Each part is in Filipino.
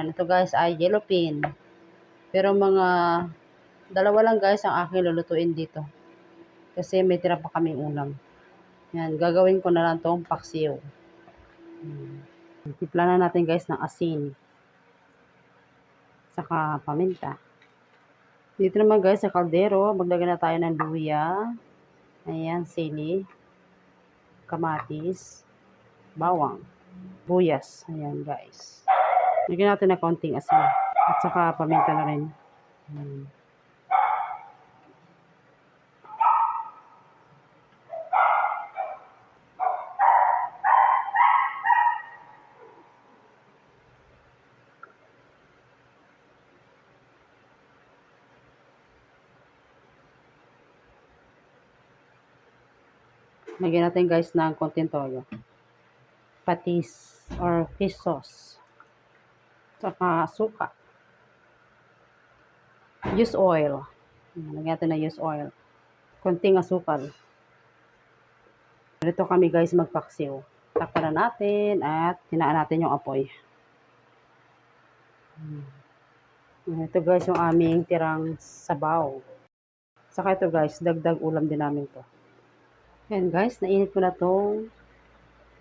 Ayan, ito guys ay yellow pin. Pero mga dalawa lang guys ang aking lulutuin dito. Kasi may tira pa kaming ulam. Yan, gagawin ko na lang tong paksiw. Hmm. Tipla na natin guys ng asin. Saka paminta. Dito naman guys sa kaldero, maglagay na tayo ng luya. Ayan, sili. Kamatis. Bawang. Buyas. Ayan guys. Lagyan natin na konting asin. At saka paminta na rin. Ayan. Lagyan natin guys ng konting toyo. Patis or fish sauce. Saka suka. Use oil. Lagyan natin ng use oil. Konting asukal. Dito kami guys magpaksiw. Takpan na natin at tinaan natin yung apoy. Hmm. Ito guys yung aming tirang sabaw. Saka ito guys, dagdag ulam din namin to. Ayan guys, nainit ko na tong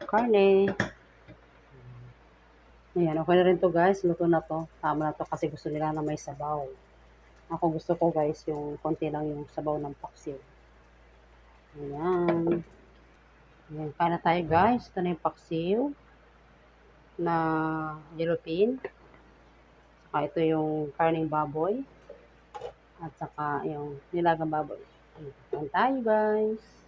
karne. Ayan, okay na rin to guys. Luto na to. Tama na to kasi gusto nila na may sabaw. Ako gusto ko guys, yung konti lang yung sabaw ng paksiw. Ayan. Ayan, kain na tayo guys. Ito na yung paksiw na yellow pin. Saka ito yung karning baboy. At saka yung nilagang baboy. Ayan, kain tayo guys.